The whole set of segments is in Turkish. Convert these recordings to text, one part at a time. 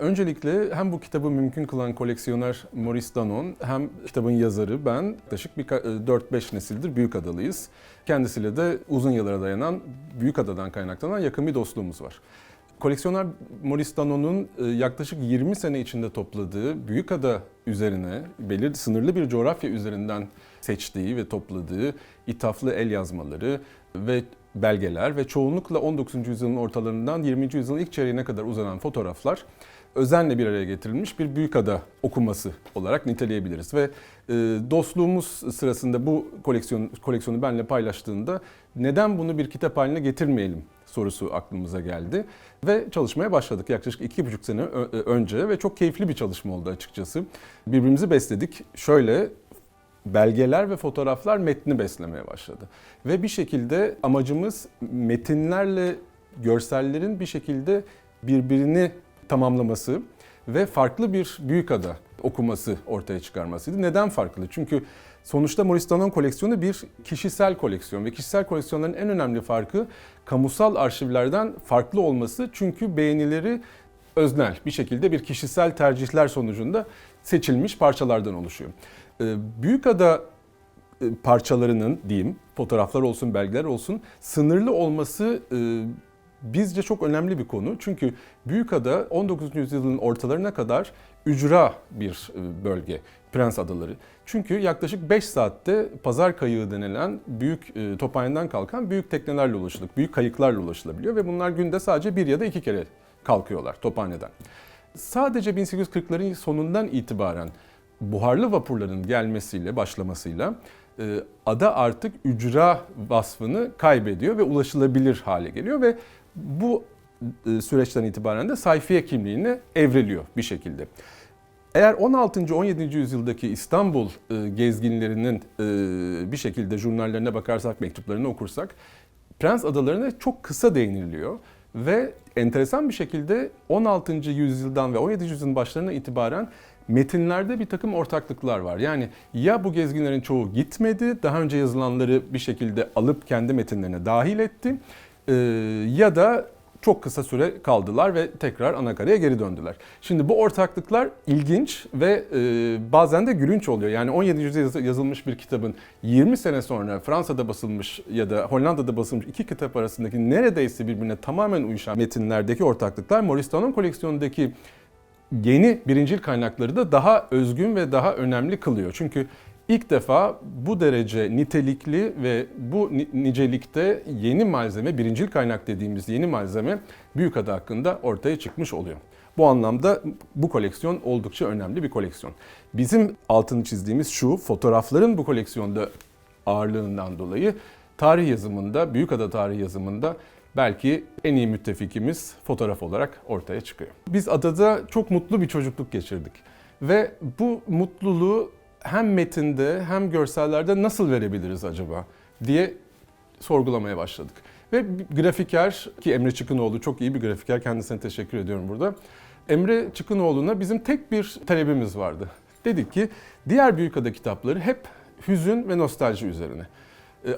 Öncelikle hem bu kitabı mümkün kılan koleksiyoner Maurice Danon hem kitabın yazarı ben yaklaşık bir 4-5 nesildir Büyükadalıyız. Kendisiyle de uzun yıllara dayanan Büyükada'dan kaynaklanan yakın bir dostluğumuz var. Koleksiyoner Maurice Danon'un e, yaklaşık 20 sene içinde topladığı Büyükada üzerine belirli sınırlı bir coğrafya üzerinden seçtiği ve topladığı ithaflı el yazmaları ve belgeler ve çoğunlukla 19. yüzyılın ortalarından 20. yüzyılın ilk çeyreğine kadar uzanan fotoğraflar özenle bir araya getirilmiş bir Büyükada okuması olarak niteleyebiliriz. Ve e, dostluğumuz sırasında bu koleksiyon koleksiyonu benimle paylaştığında neden bunu bir kitap haline getirmeyelim sorusu aklımıza geldi. Ve çalışmaya başladık yaklaşık iki buçuk sene önce ve çok keyifli bir çalışma oldu açıkçası. Birbirimizi besledik. Şöyle belgeler ve fotoğraflar metni beslemeye başladı. Ve bir şekilde amacımız metinlerle görsellerin bir şekilde birbirini tamamlaması ve farklı bir büyük ada okuması ortaya çıkarmasıydı. Neden farklı? Çünkü sonuçta Maurice Danon koleksiyonu bir kişisel koleksiyon ve kişisel koleksiyonların en önemli farkı kamusal arşivlerden farklı olması. Çünkü beğenileri öznel bir şekilde bir kişisel tercihler sonucunda seçilmiş parçalardan oluşuyor. Büyükada parçalarının diyeyim fotoğraflar olsun belgeler olsun sınırlı olması bizce çok önemli bir konu. Çünkü Büyükada 19. yüzyılın ortalarına kadar ücra bir bölge. Prens Adaları. Çünkü yaklaşık 5 saatte pazar kayığı denilen büyük Tophane'den kalkan büyük teknelerle ulaşılıp, büyük kayıklarla ulaşılabiliyor ve bunlar günde sadece bir ya da iki kere kalkıyorlar Tophane'den. Sadece 1840'ların sonundan itibaren buharlı vapurların gelmesiyle, başlamasıyla ada artık ücra vasfını kaybediyor ve ulaşılabilir hale geliyor ve bu süreçten itibaren de sayfiye kimliğine evriliyor bir şekilde. Eğer 16. 17. yüzyıldaki İstanbul gezginlerinin bir şekilde jurnallerine bakarsak, mektuplarını okursak Prens Adalarına çok kısa değiniliyor ve enteresan bir şekilde 16. yüzyıldan ve 17. yüzyılın başlarına itibaren metinlerde bir takım ortaklıklar var. Yani ya bu gezginlerin çoğu gitmedi, daha önce yazılanları bir şekilde alıp kendi metinlerine dahil etti ya da çok kısa süre kaldılar ve tekrar anakaraya geri döndüler. Şimdi bu ortaklıklar ilginç ve bazen de gülünç oluyor. Yani 17. yüzyılda yazılmış bir kitabın 20 sene sonra Fransa'da basılmış ya da Hollanda'da basılmış iki kitap arasındaki neredeyse birbirine tamamen uyuşan metinlerdeki ortaklıklar Maurice Danon koleksiyonundaki yeni birincil kaynakları da daha özgün ve daha önemli kılıyor. Çünkü ilk defa bu derece nitelikli ve bu nicelikte yeni malzeme, birincil kaynak dediğimiz yeni malzeme Büyükada hakkında ortaya çıkmış oluyor. Bu anlamda bu koleksiyon oldukça önemli bir koleksiyon. Bizim altını çizdiğimiz şu, fotoğrafların bu koleksiyonda ağırlığından dolayı tarih yazımında, Büyükada tarih yazımında belki en iyi müttefikimiz fotoğraf olarak ortaya çıkıyor. Biz adada çok mutlu bir çocukluk geçirdik. Ve bu mutluluğu hem metinde hem görsellerde nasıl verebiliriz acaba diye sorgulamaya başladık. Ve grafiker ki Emre Çıkınoğlu çok iyi bir grafiker kendisine teşekkür ediyorum burada. Emre Çıkınoğlu'na bizim tek bir talebimiz vardı. Dedik ki diğer Büyükada kitapları hep hüzün ve nostalji üzerine.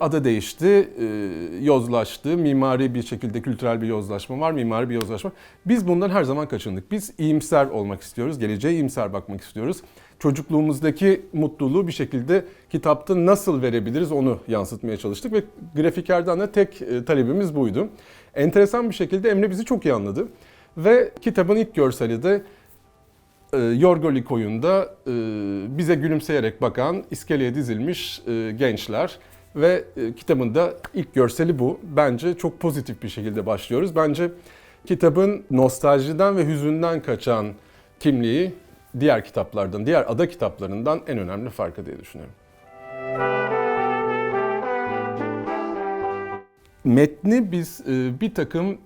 Ada değişti, yozlaştı, mimari bir şekilde kültürel bir yozlaşma var, mimari bir yozlaşma. Biz bundan her zaman kaçındık. Biz iyimser olmak istiyoruz, geleceğe iyimser bakmak istiyoruz. Çocukluğumuzdaki mutluluğu bir şekilde kitapta nasıl verebiliriz onu yansıtmaya çalıştık ve grafikerden de tek talebimiz buydu. Enteresan bir şekilde Emre bizi çok iyi anladı ve kitabın ilk görseli de Yorgoli koyunda bize gülümseyerek bakan, iskeleye dizilmiş gençler ve kitabın da ilk görseli bu. Bence çok pozitif bir şekilde başlıyoruz. Bence kitabın nostaljiden ve hüzünden kaçan kimliği diğer kitaplardan, diğer ada kitaplarından en önemli farkı diye düşünüyorum. Metni biz bir takım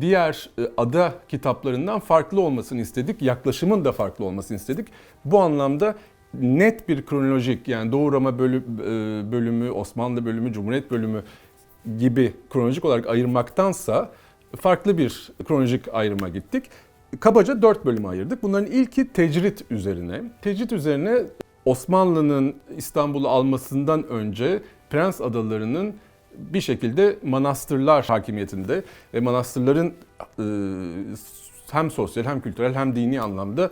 diğer ada kitaplarından farklı olmasını istedik. Yaklaşımın da farklı olmasını istedik. Bu anlamda net bir kronolojik yani Doğu Roma bölümü, Osmanlı bölümü, Cumhuriyet bölümü gibi kronolojik olarak ayırmaktansa farklı bir kronolojik ayrıma gittik. Kabaca dört bölüme ayırdık. Bunların ilki tecrit üzerine. Tecrit üzerine Osmanlı'nın İstanbul'u almasından önce Prens Adaları'nın bir şekilde manastırlar hakimiyetinde ve manastırların hem sosyal hem kültürel hem dini anlamda e,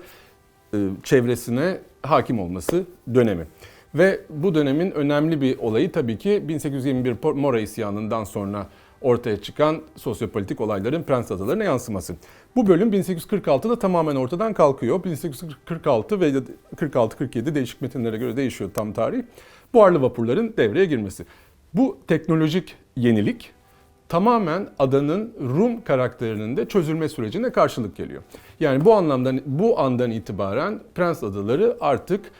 çevresine hakim olması dönemi. Ve bu dönemin önemli bir olayı tabii ki 1821 Mora isyanından sonra ortaya çıkan sosyopolitik olayların Prens Adaları'na yansıması. Bu bölüm 1846'da tamamen ortadan kalkıyor. 1846 ve 46-47 değişik metinlere göre değişiyor tam tarih. Buharlı vapurların devreye girmesi. Bu teknolojik yenilik tamamen adanın Rum karakterinin de çözülme sürecine karşılık geliyor. Yani bu anlamda bu andan itibaren Prens Adaları artık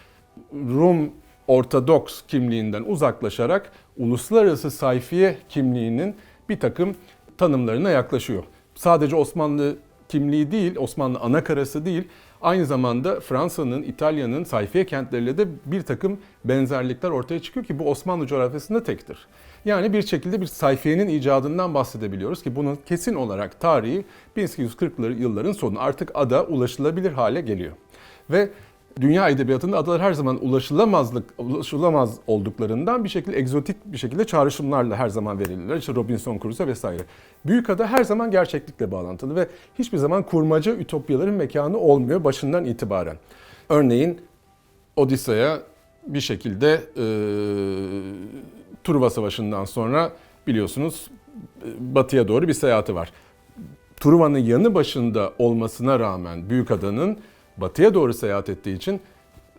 Rum Ortodoks kimliğinden uzaklaşarak uluslararası sayfiye kimliğinin bir takım tanımlarına yaklaşıyor. Sadece Osmanlı kimliği değil, Osmanlı anakarası değil, aynı zamanda Fransa'nın, İtalya'nın sayfiye kentleriyle de bir takım benzerlikler ortaya çıkıyor ki bu Osmanlı coğrafyasında tektir. Yani bir şekilde bir sayfiyenin icadından bahsedebiliyoruz ki bunun kesin olarak tarihi 1840'lı yılların sonu. Artık ada ulaşılabilir hale geliyor. Ve dünya edebiyatında adalar her zaman ulaşılamazlık ulaşılamaz olduklarından bir şekilde egzotik bir şekilde çağrışımlarla her zaman verilirler. İşte Robinson Crusoe vesaire. Büyük ada her zaman gerçeklikle bağlantılı ve hiçbir zaman kurmaca ütopyaların mekanı olmuyor başından itibaren. Örneğin Odisa'ya bir şekilde e, Truva Savaşı'ndan sonra biliyorsunuz e, batıya doğru bir seyahati var. Truva'nın yanı başında olmasına rağmen Büyükada'nın batıya doğru seyahat ettiği için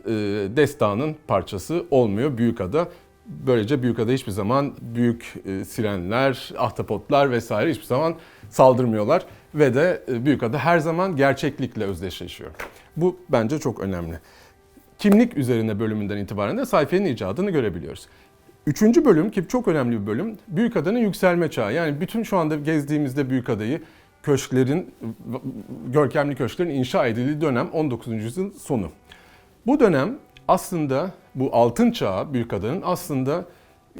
e, destanın parçası olmuyor Büyükada. Böylece Büyükada hiçbir zaman büyük e, sirenler, ahtapotlar vesaire hiçbir zaman saldırmıyorlar ve de Büyükada her zaman gerçeklikle özdeşleşiyor. Bu bence çok önemli. Kimlik üzerine bölümünden itibaren de sayfenin icadını görebiliyoruz. Üçüncü bölüm ki çok önemli bir bölüm Büyükada'nın yükselme çağı. Yani bütün şu anda gezdiğimizde Büyükada'yı köşklerin, görkemli köşklerin inşa edildiği dönem 19. yüzyılın sonu. Bu dönem aslında bu altın çağı Büyükada'nın aslında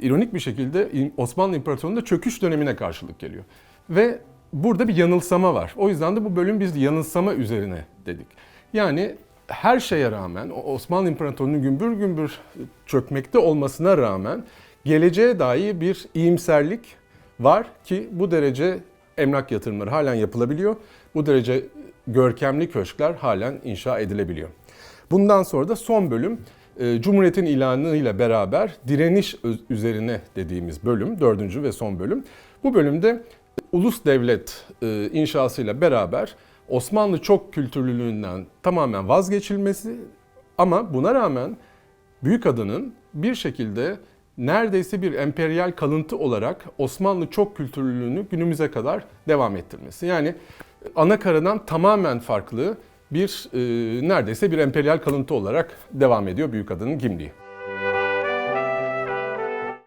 ironik bir şekilde Osmanlı İmparatorluğu'nda çöküş dönemine karşılık geliyor. Ve burada bir yanılsama var. O yüzden de bu bölüm biz yanılsama üzerine dedik. Yani her şeye rağmen Osmanlı İmparatorluğu'nun gümbür gümbür çökmekte olmasına rağmen geleceğe dair bir iyimserlik var ki bu derece emlak yatırımları halen yapılabiliyor. Bu derece görkemli köşkler halen inşa edilebiliyor. Bundan sonra da son bölüm e, Cumhuriyet'in ilanıyla beraber direniş üzerine dediğimiz bölüm, dördüncü ve son bölüm. Bu bölümde ulus devlet e, inşasıyla beraber Osmanlı çok kültürlülüğünden tamamen vazgeçilmesi ama buna rağmen Büyük Adının bir şekilde neredeyse bir emperyal kalıntı olarak Osmanlı çok kültürlülüğünü günümüze kadar devam ettirmesi. Yani ana tamamen farklı bir e, neredeyse bir emperyal kalıntı olarak devam ediyor Büyük Adının kimliği.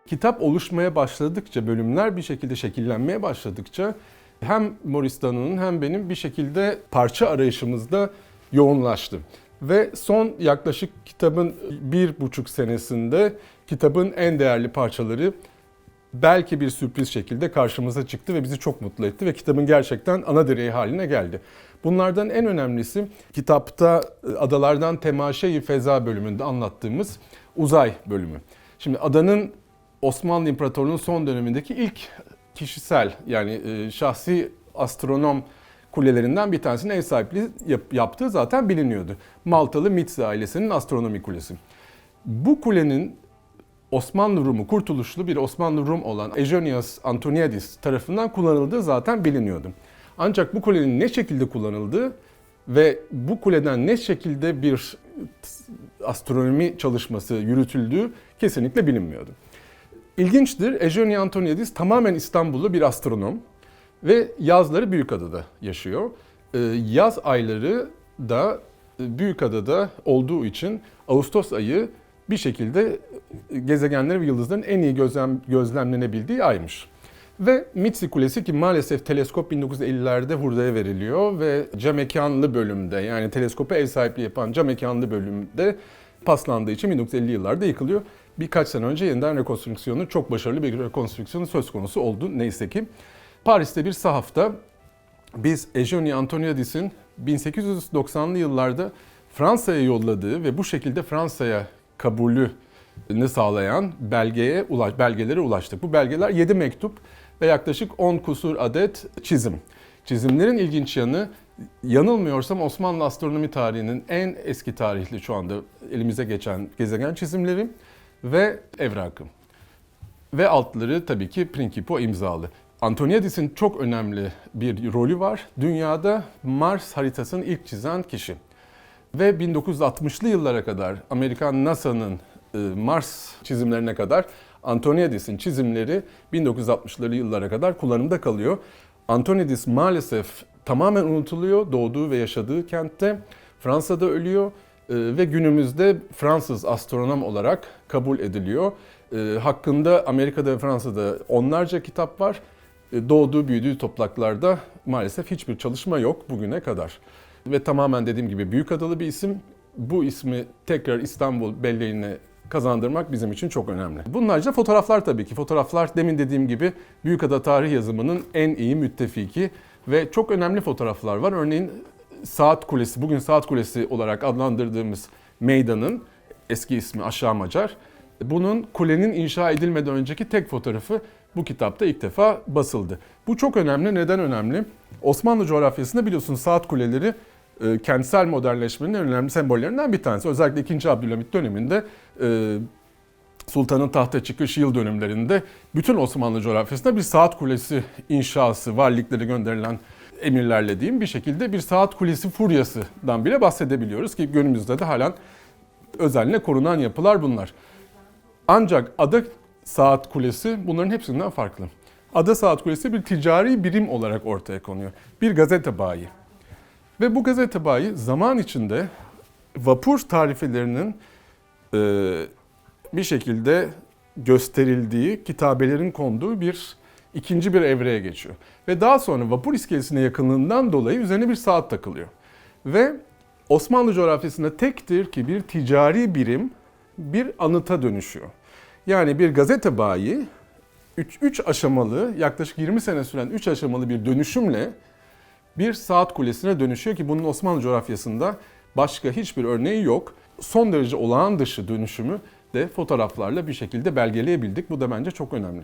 Kitap oluşmaya başladıkça, bölümler bir şekilde şekillenmeye başladıkça hem Maurice Dano'nun hem benim bir şekilde parça arayışımızda yoğunlaştı. Ve son yaklaşık kitabın bir buçuk senesinde kitabın en değerli parçaları belki bir sürpriz şekilde karşımıza çıktı ve bizi çok mutlu etti ve kitabın gerçekten ana direği haline geldi. Bunlardan en önemlisi kitapta e, Adalardan Temaşe-i Feza bölümünde anlattığımız uzay bölümü. Şimdi adanın Osmanlı İmparatorluğu'nun son dönemindeki ilk kişisel yani e, şahsi astronom kulelerinden bir tanesinin ev sahipliği yap, yaptığı zaten biliniyordu. Maltalı Mitzi ailesinin astronomi kulesi. Bu kulenin Osmanlı Rumu, kurtuluşlu bir Osmanlı Rum olan Eugenius Antoniadis tarafından kullanıldığı zaten biliniyordu. Ancak bu kulenin ne şekilde kullanıldığı ve bu kuleden ne şekilde bir astronomi çalışması yürütüldüğü kesinlikle bilinmiyordu. İlginçtir, Eugenius Antoniadis tamamen İstanbullu bir astronom ve yazları Büyükada'da yaşıyor. Ee, yaz ayları da Büyükada'da olduğu için Ağustos ayı bir şekilde gezegenler ve yıldızların en iyi gözlem, gözlemlenebildiği aymış. Ve Mitsi Kulesi ki maalesef teleskop 1950'lerde hurdaya veriliyor ve cam mekanlı bölümde yani teleskopa ev sahipliği yapan cam mekanlı bölümde paslandığı için 1950 yıllarda yıkılıyor. Birkaç sene önce yeniden rekonstrüksiyonu çok başarılı bir rekonstrüksiyonu söz konusu oldu neyse ki. Paris'te bir sahafta biz Eugenie Antoniadis'in 1890'lı yıllarda Fransa'ya yolladığı ve bu şekilde Fransa'ya kabulü ne sağlayan belgeye ulaş, belgelere ulaştık. Bu belgeler 7 mektup ve yaklaşık 10 kusur adet çizim. Çizimlerin ilginç yanı Yanılmıyorsam Osmanlı astronomi tarihinin en eski tarihli şu anda elimize geçen gezegen çizimleri ve evrakı. Ve altları tabii ki Principio imzalı. Antoniadis'in çok önemli bir rolü var. Dünyada Mars haritasını ilk çizen kişi. Ve 1960'lı yıllara kadar Amerikan NASA'nın e, Mars çizimlerine kadar Antoniadis'in çizimleri 1960'lı yıllara kadar kullanımda kalıyor. Antoniadis maalesef tamamen unutuluyor doğduğu ve yaşadığı kentte. Fransa'da ölüyor ve günümüzde Fransız astronom olarak kabul ediliyor. E, hakkında Amerika'da ve Fransa'da onlarca kitap var. E, doğduğu, büyüdüğü topraklarda maalesef hiçbir çalışma yok bugüne kadar. Ve tamamen dediğim gibi büyük adalı bir isim. Bu ismi tekrar İstanbul belleğine kazandırmak bizim için çok önemli. Bunlarca fotoğraflar tabii ki. Fotoğraflar demin dediğim gibi Büyükada tarih yazımının en iyi müttefiki ve çok önemli fotoğraflar var. Örneğin Saat Kulesi, bugün Saat Kulesi olarak adlandırdığımız meydanın eski ismi Aşağı Macar. Bunun kulenin inşa edilmeden önceki tek fotoğrafı bu kitapta ilk defa basıldı. Bu çok önemli. Neden önemli? Osmanlı coğrafyasında biliyorsunuz saat kuleleri e, kentsel modernleşmenin en önemli sembollerinden bir tanesi. Özellikle 2. Abdülhamit döneminde e, Sultanın tahta çıkış yıl dönümlerinde bütün Osmanlı coğrafyasında bir saat kulesi inşası, valilikleri gönderilen emirlerle diyeyim bir şekilde bir saat kulesi furyasından bile bahsedebiliyoruz ki günümüzde de halen özenle korunan yapılar bunlar. Ancak ada saat kulesi bunların hepsinden farklı. Ada saat kulesi bir ticari birim olarak ortaya konuyor. Bir gazete bayi. Ve bu gazete bayi zaman içinde vapur tarifelerinin e, bir şekilde gösterildiği, kitabelerin konduğu bir ikinci bir evreye geçiyor. Ve daha sonra vapur iskelesine yakınlığından dolayı üzerine bir saat takılıyor. Ve Osmanlı coğrafyasında tektir ki bir ticari birim bir anıta dönüşüyor. Yani bir gazete bayi 3 aşamalı yaklaşık 20 sene süren 3 aşamalı bir dönüşümle bir saat kulesine dönüşüyor ki bunun Osmanlı coğrafyasında başka hiçbir örneği yok. Son derece olağan dışı dönüşümü de fotoğraflarla bir şekilde belgeleyebildik. Bu da bence çok önemli.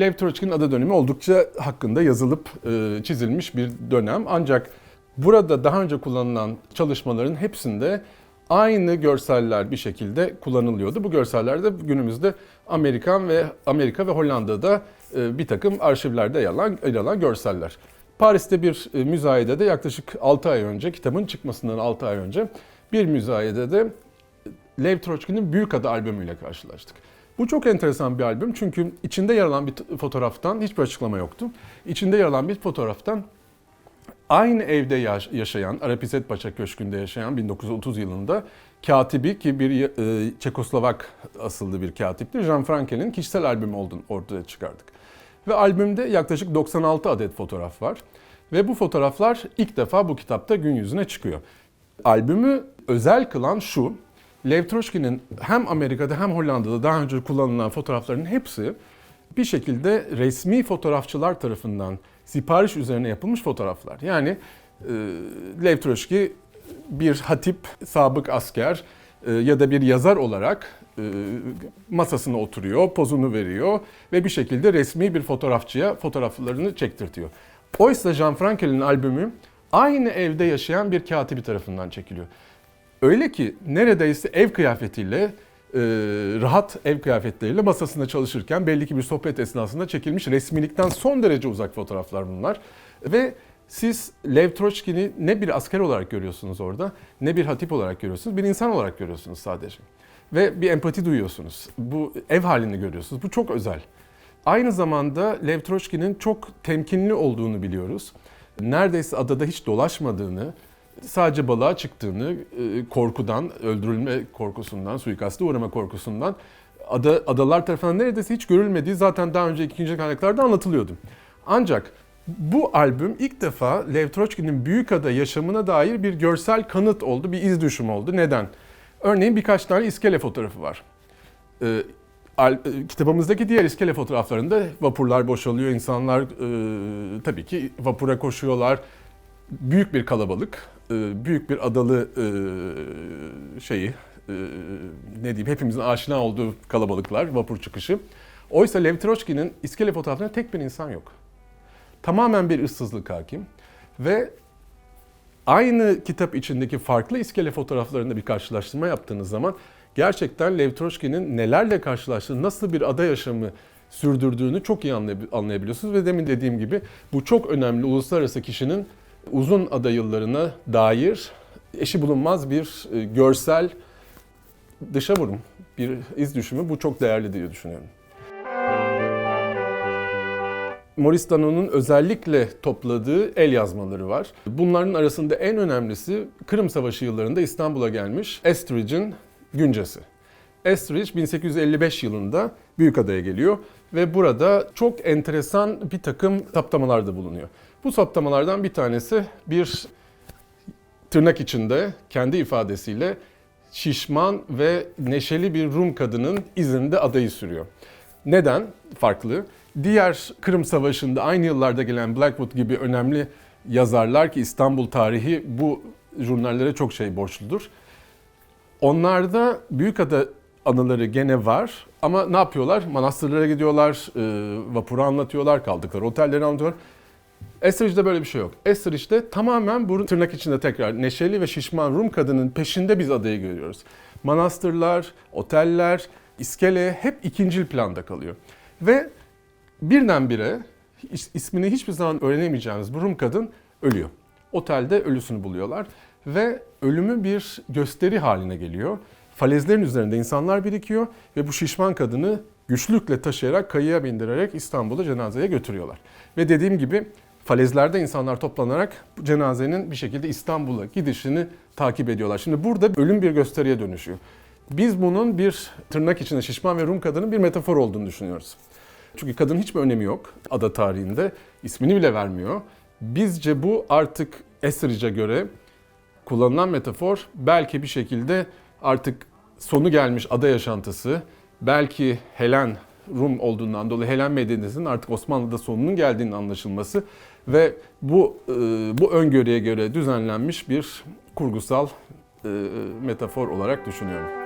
Lev Troçki'nin ada dönemi oldukça hakkında yazılıp e, çizilmiş bir dönem. Ancak burada daha önce kullanılan çalışmaların hepsinde aynı görseller bir şekilde kullanılıyordu. Bu görseller de günümüzde Amerikan ve Amerika ve Hollanda'da e, bir takım arşivlerde yer alan, görseller. Paris'te bir e, müzayedede yaklaşık 6 ay önce, kitabın çıkmasından 6 ay önce bir müzayedede Lev Troçki'nin Büyük Ada albümüyle karşılaştık. Bu çok enteresan bir albüm çünkü içinde yer alan bir fotoğraftan hiçbir açıklama yoktu. İçinde yer alan bir fotoğraftan aynı evde yaşayan, Arap İzzet Paşa Köşkü'nde yaşayan 1930 yılında katibi ki bir e, Çekoslovak asıllı bir katipti. Jean Frankel'in kişisel albümü olduğunu ortaya çıkardık. Ve albümde yaklaşık 96 adet fotoğraf var. Ve bu fotoğraflar ilk defa bu kitapta gün yüzüne çıkıyor. Albümü özel kılan şu, Lev Troşki'nin hem Amerika'da hem Hollanda'da daha önce kullanılan fotoğrafların hepsi bir şekilde resmi fotoğrafçılar tarafından sipariş üzerine yapılmış fotoğraflar. Yani e, Lev Troşki bir hatip, sabık asker e, ya da bir yazar olarak e, masasına oturuyor, pozunu veriyor ve bir şekilde resmi bir fotoğrafçıya fotoğraflarını çektirtiyor. Oysa Jean Frankel'in albümü aynı evde yaşayan bir katibi tarafından çekiliyor. Öyle ki neredeyse ev kıyafetiyle, e, rahat ev kıyafetleriyle masasında çalışırken belli ki bir sohbet esnasında çekilmiş resmilikten son derece uzak fotoğraflar bunlar. Ve siz Lev Troçkin'i ne bir asker olarak görüyorsunuz orada, ne bir hatip olarak görüyorsunuz, bir insan olarak görüyorsunuz sadece. Ve bir empati duyuyorsunuz. Bu ev halini görüyorsunuz. Bu çok özel. Aynı zamanda Lev Troçkin'in çok temkinli olduğunu biliyoruz. Neredeyse adada hiç dolaşmadığını, sadece balığa çıktığını, e, korkudan, öldürülme korkusundan, suikasta uğrama korkusundan ada, adalar tarafından neredeyse hiç görülmediği zaten daha önce ikinci kaynaklarda anlatılıyordu. Ancak bu albüm ilk defa Lev Troçki'nin Büyükada yaşamına dair bir görsel kanıt oldu, bir iz düşümü oldu. Neden? Örneğin birkaç tane iskele fotoğrafı var. Ee, kitabımızdaki diğer iskele fotoğraflarında vapurlar boşalıyor, insanlar e, tabii ki vapura koşuyorlar. Büyük bir kalabalık, e, büyük bir adalı e, şeyi, e, ne diyeyim hepimizin aşina olduğu kalabalıklar, vapur çıkışı. Oysa Lev Troçki'nin iskele fotoğraflarında tek bir insan yok. Tamamen bir ıssızlık hakim ve aynı kitap içindeki farklı iskele fotoğraflarında bir karşılaştırma yaptığınız zaman gerçekten Lev Troşki'nin nelerle karşılaştığı, nasıl bir ada yaşamı sürdürdüğünü çok iyi anlay- anlayabiliyorsunuz ve demin dediğim gibi bu çok önemli uluslararası kişinin uzun ada yıllarına dair eşi bulunmaz bir e, görsel dışa vurum, bir iz düşümü bu çok değerli diye düşünüyorum. Maurice Danon'un özellikle topladığı el yazmaları var. Bunların arasında en önemlisi Kırım Savaşı yıllarında İstanbul'a gelmiş Estridge'in güncesi. Estridge 1855 yılında Büyükada'ya geliyor ve burada çok enteresan bir takım saptamalarda bulunuyor. Bu saptamalardan bir tanesi bir tırnak içinde kendi ifadesiyle şişman ve neşeli bir Rum kadının izinde adayı sürüyor. Neden farklı? Diğer Kırım Savaşı'nda aynı yıllarda gelen Blackwood gibi önemli yazarlar ki İstanbul tarihi bu jurnallere çok şey borçludur. Onlarda Büyükada anıları gene var ama ne yapıyorlar? Manastırlara gidiyorlar, e, vapuru anlatıyorlar, kaldıkları otelleri anlatıyorlar. Estridge'de böyle bir şey yok. Estridge'de tamamen bu tırnak içinde tekrar neşeli ve şişman Rum kadının peşinde biz adayı görüyoruz. Manastırlar, oteller, iskele hep ikincil planda kalıyor. Ve birdenbire is- ismini hiçbir zaman öğrenemeyeceğiniz bu Rum kadın ölüyor. Otelde ölüsünü buluyorlar ve ölümü bir gösteri haline geliyor. Falezlerin üzerinde insanlar birikiyor ve bu şişman kadını güçlükle taşıyarak kayıya bindirerek İstanbul'a cenazeye götürüyorlar. Ve dediğim gibi falezlerde insanlar toplanarak cenazenin bir şekilde İstanbul'a gidişini takip ediyorlar. Şimdi burada ölüm bir gösteriye dönüşüyor. Biz bunun bir tırnak içinde şişman ve Rum kadının bir metafor olduğunu düşünüyoruz. Çünkü kadın hiçbir önemi yok ada tarihinde. ismini bile vermiyor. Bizce bu artık Estridge'e göre kullanılan metafor belki bir şekilde artık sonu gelmiş ada yaşantısı, belki Helen Rum olduğundan dolayı Helen medeniyetinin artık Osmanlı'da sonunun geldiğinin anlaşılması ve bu e, bu öngörüye göre düzenlenmiş bir kurgusal e, metafor olarak düşünüyorum.